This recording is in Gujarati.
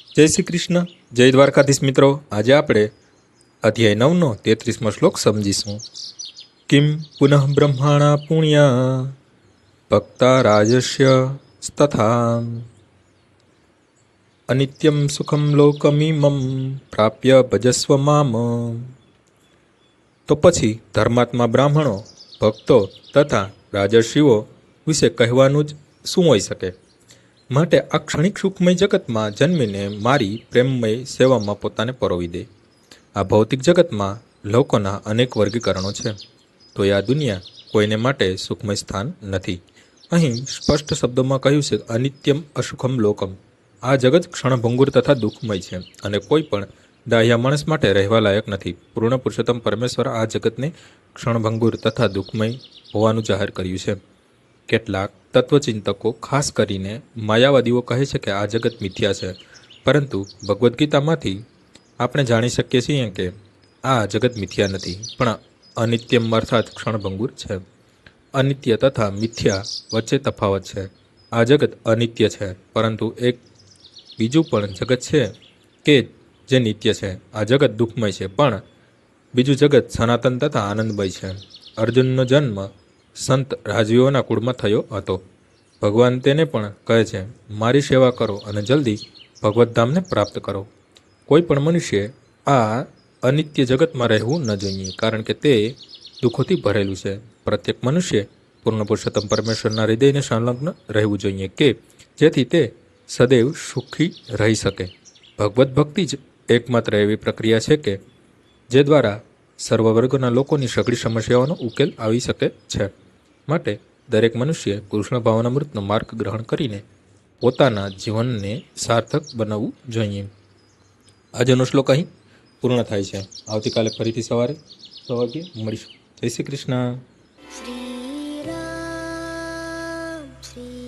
જય શ્રી કૃષ્ણ. જય દ્વારકાધીશ મિત્રો. આજે આપણે અધ્યાય નવનો તેત્રીસમો શ્લોક સમજીશું. કિમ પુનઃ બ્રહ્માણા પુણ્યા ભક્તા રાજસ્ય તથા અનિત્યમ સુખમ લોકમીમમ પ્રાપ્ય ભજસ્વ મામ. તો પછી ધર્માત્મા બ્રાહ્મણો, ભક્તો તથા રાજર્ષિઓ વિશે કહેવાનું જ શું હોઈ શકે. માટે આ ક્ષણિક સુખમય જગતમાં જન્મીને મારી પ્રેમમય સેવામાં પોતાને પરોવી દે. આ ભૌતિક જગતમાં લોકોના અનેક વર્ગીકરણો છે. તો આ દુનિયા કોઈને માટે સુખમય સ્થાન નથી. અહીં સ્પષ્ટ શબ્દોમાં કહ્યું છે, અનિત્યમ અસુખમ લોકમ. આ જગત ક્ષણભંગુર તથા દુઃખમય છે અને કોઈ પણ દાહ્યા માણસ માટે રહેવા લાયક નથી. પૂર્ણ પુરુષોત્તમ પરમેશ્વર આ જગતને ક્ષણભંગુર તથા દુઃખમય હોવાનું જાહેર કર્યું છે. કેટલાક તત્વચિંતકો ખાસ કરીને માયાવાદીઓ કહે છે કે આ જગત મિથ્યા છે. પરંતુ ભગવદ્ ગીતામાંથી આપણે જાણી શકીએ છીએ કે આ જગત મિથ્યા નથી, પણ અનિત્યમ અર્થાત ક્ષણભંગુર છે. અનિત્ય તથા મિથ્યા વચ્ચે તફાવત છે. આ જગત અનિત્ય છે, પરંતુ એક બીજું પણ જગત છે કે જે નિત્ય છે. આ જગત દુઃખમય છે, પણ બીજું જગત સનાતન તથા આનંદમય છે. અર્જુનનો જન્મ સંત રાજવીઓના કુળમાં થયો હતો. ભગવાન તેને પણ કહે છે, મારી સેવા કરો અને જલ્દી ભગવદ્ધામને પ્રાપ્ત કરો. કોઈ પણ મનુષ્ય આ અનિત્ય જગતમાં રહેવું ન જોઈએ, કારણ કે તે દુઃખોથી ભરેલું છે. પ્રત્યેક મનુષ્ય પૂર્ણ પુરુષોત્તમ પરમેશ્વરના હૃદયને સંલગ્ન રહેવું જોઈએ કે જેથી તે સદૈવ સુખી રહી શકે. ભગવત ભક્તિ જ એકમાત્ર એવી પ્રક્રિયા છે કે જે દ્વારા સર્વ વર્ગના લોકોની સઘળી સમસ્યાઓનો ઉકેલ આવી શકે છે. માટે દરેક મનુષ્ય કૃષ્ણ ભાવનામૃતનો માર્ગ ગ્રહણ કરીને પોતાના જીવનને સાર્થક બનાવવું જોઈએ. આજનો શ્લોક અહીં પૂર્ણ થાય છે. આવતીકાલે ફરીથી સવારે છ વાગે મળીશું. જય શ્રી કૃષ્ણ. શ્રી